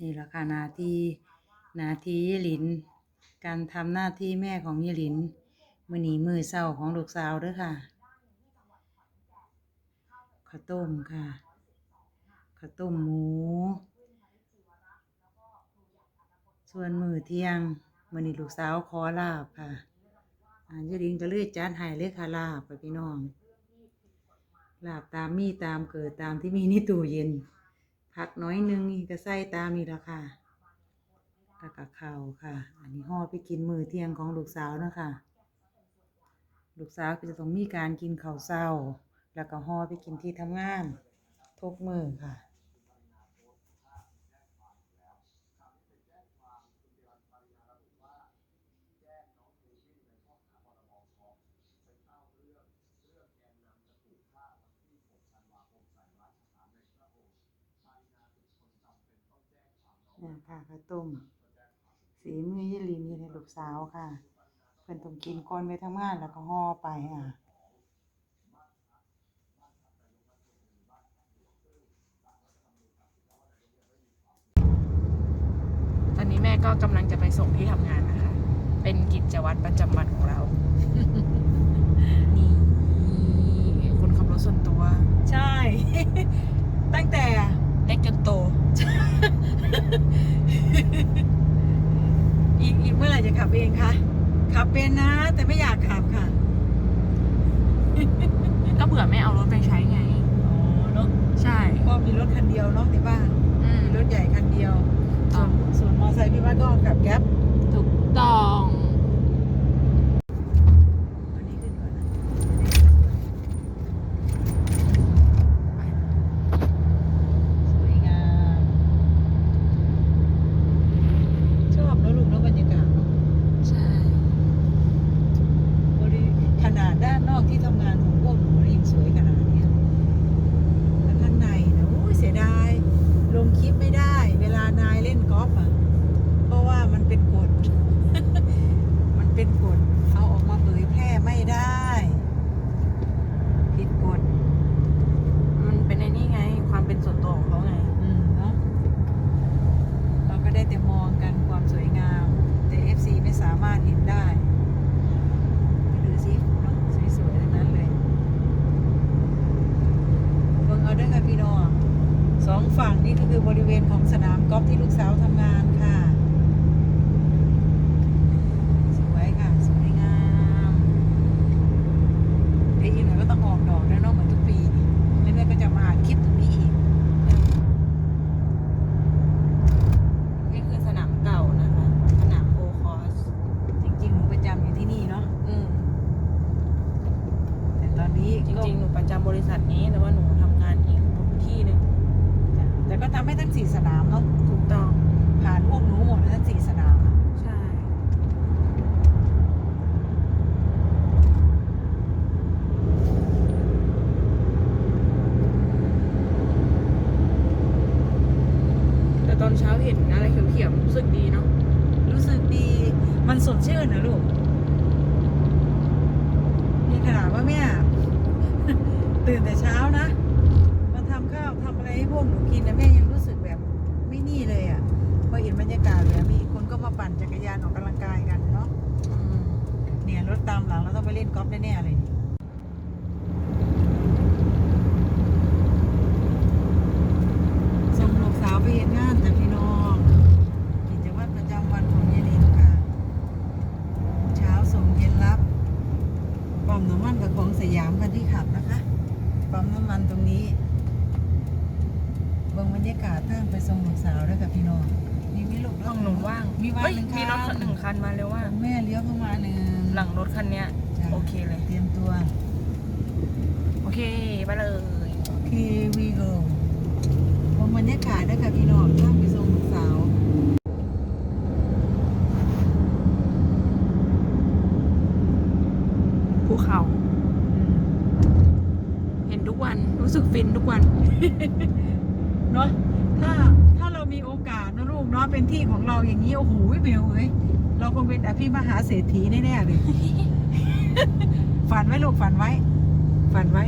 นี่แหละค่ะนาทีนาทียายหลิน การทำหน้าที่แม่ของยายหลิน มือนีมือเศร้าของลูกสาวด้อค่ะข้าวต้มค่ะข้าวต้มหมู ส่วนมือเที่ยงมือนี้ลูกสาวขอลาบค่ะอ่ายายหลินก็เลยจัดให้เลยค่ะลาบไปพี่น้องลาบตามมีตามเกิดตามที่มีนี่ตู้เย็น ผักน้อยหนึงนี่ก็ใส่ตามนี่ละค่ะแล้วก็ข้าวค่ะ อันนี้ห่อไปกินมือเที่ยงของลูกสาวนะคะลูกสาวก็จะต้องมีการกินข้าวเช้า แล้วก็ห่อไปกินที่ทำงานทุกมือค่ะ เนี่ยค่ะข้าวต้ม สีมือยายลินอยู่ในลูกสาวค่ะ เพิ่นต้องกินก่อนไปทำงานแล้วก็ห่อไปอะตอนนี้แม่ก็กำลังจะไปส่งที่ทำงานนะคะ เป็นกิจวัตรประจำวันของเรา นี่คนขับรถส่วนตัว ใช่ ตั้งแต่ เล็กจนโต อีกอีกเมื่อไหร่จะขับเองคะขับเป็นนะ แต่ไม่อยากขับค่ะ ก็เผื่อไม่เอารถไปใช้ไง อ๋อเนาะใช่ ก็มีรถคันเดียวเนาะที่บ้านอืมมีรถใหญ่คันเดียวต้ส่อวงนส่วนมอเตอร์ไซค์พี่บ้านก็ขับแก๊ปถูกต้อง อันนี้ขึ้นก่อนนะสวยงามชอบแล้วลูกแล้วบรรยากาศเนาะ ใช่ บริขนาดด้านนอกที่ทำงานของพวกหนูนี่ยังสวยขนาดเนี้ยแต่ข้างในนะโอ้ยเสียดาย ลงคลิปไม่ได้ เวล เล่นกอฟอะ เพราะว่ามันเป็นกฎ มันเป็นกฎ เอาออกมาเผยแพร่ไม่ได้กฎ มันเป็นไอ้นี่ไง ความเป็นส่วนตัวของเขาไง อืมเนาะเราก็ได้แต่มองกันความสวยงาม แต่ FC ไม่สามารถเห็นได้ไปดูสิเนาะสวยๆทั้งนั้นเลยเบิ่งเอาเด้วยค่ะพี่น้องสองฝั่งนี่ก็คือบริเวณของสนามกอล์ฟที่ลูกสาวทำงานค่ะ สวยค่ะ สวยงามเดี๋ยวอีกหน่อยก็ต้องออกดอกแล้วเนาะเหมือนทุกปีนี่แล้วแม่ก็จะมาอัดคลิปตรงนี้อีก นี่คือสนามเก่านะคะ สนามโอคอส จริงๆ หนูประจำอยู่ที่นี่เนาะ อืม แต่ตอนนี้ จ ก็ ริงๆ หนูประจำบริ ษัทนี้แต่ว่าหนูทำงานอีกที่หนึ่งแต่ก็ทำให้ทั้งสี่สนามเนาะถูกต้อง ผ่านพวกหนูหมดเลยทั้งสี่สนามอะใช่ แต่ตอนเช้าเห็นอะไรเขียวๆรู้สึกดีเนาะรู้สึกดีมันสดชื่นนะลูกนี่ขนาดว่าแม่ ตื่นแต่เช้านะ มาทำข้าวทำอะไรให้พวกหนูกินนะแม่ยังรู้สึกแบบไม่นี่เลยอะ่ะพอเห็นบรรยากาศแบบมีคนก็มาปั่นจักรยานออกกำลังกายกันเนาะเนี่ยรถตามหลังเราต้องไปเล่นกอล์ฟแน่ๆเลย ส่งลูกสาวไปเห็นงานแต่พี่น้อง กิจวัตรประจำวันของยายลินค่ะ เช้าส่งเย็นรับปั๊มน้ำมันกับของสยามคันที่ขับนะคะ ปั๊มน้ำมันตรงนี้ เบิ่งบรรยากาศทางไปส่งลูกสาวด้วยกับพี่น้องมีไหม่ลูกห้องหนูว่างมีว่างเฮ้ยหนึ่งคันมีรถหนึ่งคันมาเร็วว่า แม่เลี้ยวเข้ามาหนึ่งหลังรถคันเนี้ย จ้ะโอเคเลย เตรียมตัว โอเคไปเลย Here we go มองบรรยากาศด้วยค่ะพี่น้องข้ามไปส่งลูกสาวภูเขา เห็นทุกวันรู้สึกฟินทุกวัน เนาะถ้าถ้าเรามีโอกาสนะลูกเนาะเป็นที่ของเราอย่างนี้โอ้โหเบลเอ้ยเราคงเป็นอภิมหาเศรษฐีแน่ๆเลย ฝันไว้ลูกฝันไว้ ฝันไว้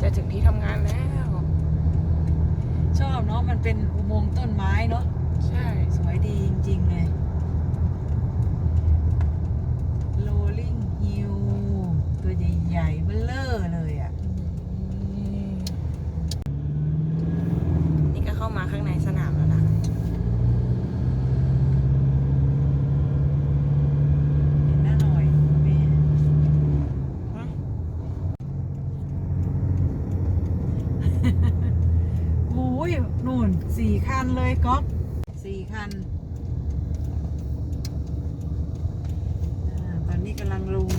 จะถึงที่ทำงานแล้วเนาะมันเป็นอุโมงค์ต้นไม้เนาะใช่ สวยดีจริงๆเลย Rolling Hill ตัวใหญ่ๆเบลเลอร์เลยอะ นี่ก็เข้ามาข้างในสนามแล้วนะ เห็นหน้าหน่อยแม่โอ้ยนู่นสี่คันเลยก๊อฟ สี่คันอ่าตอนนี้กำลังลง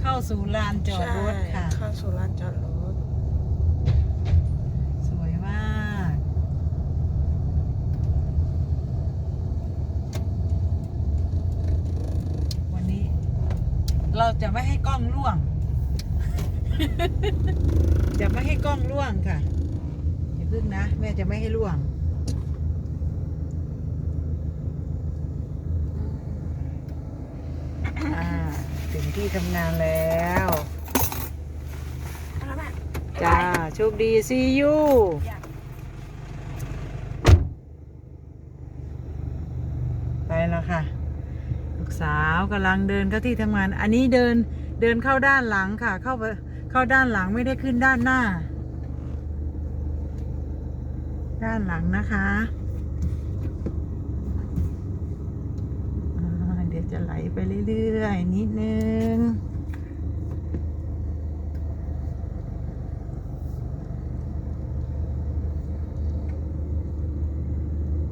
เข้าสู่ลานจอดรถค่ะเข้าสู่ลานจอดรถ สวยมาก วันนี้ เราจะไม่ให้กล้องล่วง จะไม่ให้กล้องล่วงค่ะอย่าพึ่งนะ แม่จะไม่ให้ล่วง อ่า ถึงที่ทำงานแล้วแล้วแบบจ้าโชคดี see you ไปแล้วค่ะ ลูกสาวกำลังเดินเข้าที่ทำงาน อันนี้เดินเดินเข้าด้านหลังค่ะ เข้าไปเข้าด้านหลังไม่ได้ขึ้นด้านหน้า ด้านหลังนะคะอ่าเดี๋ยวจะ ไหลไปเรื่อยๆ นิดนึง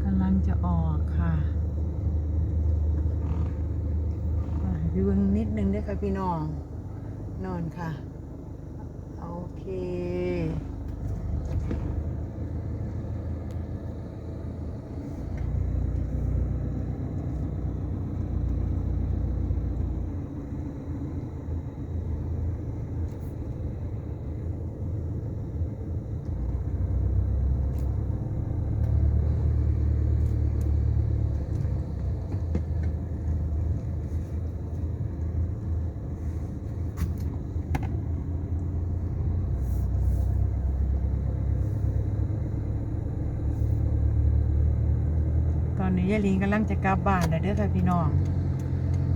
กำลังจะออกค่ะอยู่นิดนึงด้วยค่ะพี่น้อง นอนค่ะ โอเค ตอนนี้ยายลิงกำลังจะกลับบ้านแล้วเด้อค่ะพี่น้อง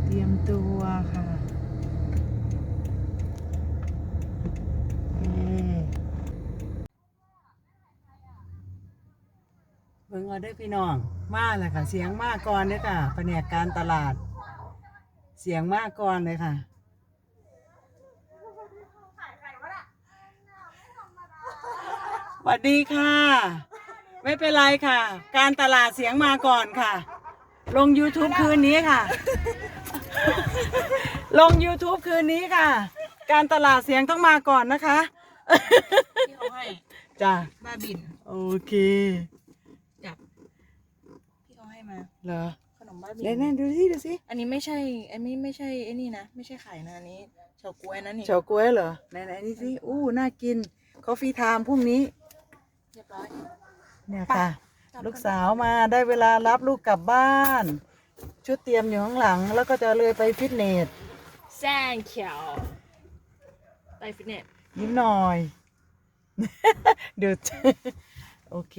เตรียมตัวค่ะเย้เบิ่งเอาเด้อพี่น้อง มาแล้วค่ะ เสียงมากก่อนเด้อค่ะแผนกการตลาด เสียงมากก่อนเลยค่ะสวัสดีค่ะ ไม่เป็นไรค่ะ การตลาดเสียงมาก่อนค่ะ ลง YouTube คืนนี้ค่ะ ลง YouTube คืนนี้ค่ะ การตลาดเสียงต้องมาก่อนนะคะที่เขาให้จ้ะบ้าบินโอเคจับที่เขาให้มาเหรอขนมบ้าบินเล่นนดูสิดูสิอันนี้ไม่ใช่ อันนี้ไม่ใช่ไอ้นี่นะไม่ใช่ไข่นะอันนี้เฉาก๊วยนะนี่เฉาก๊วยเหรอไหนไหนนี่สิอู้น่ากิน คอฟฟี่ไทม์พรุ่งนี้เรียบร้อย เนี่ยค่ะจับลูกสาวมาได้เวลารับลูกกลับบ้าน ชุดเตรียมอยู่ข้างหลัง แล้วก็จะเลยไปฟิตเนสแซงเขียวไปฟิตเนสนิดหน่อยเดี๋ยวโอเค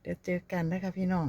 เดี๋ยวเจอกันนะคะพี่น้อง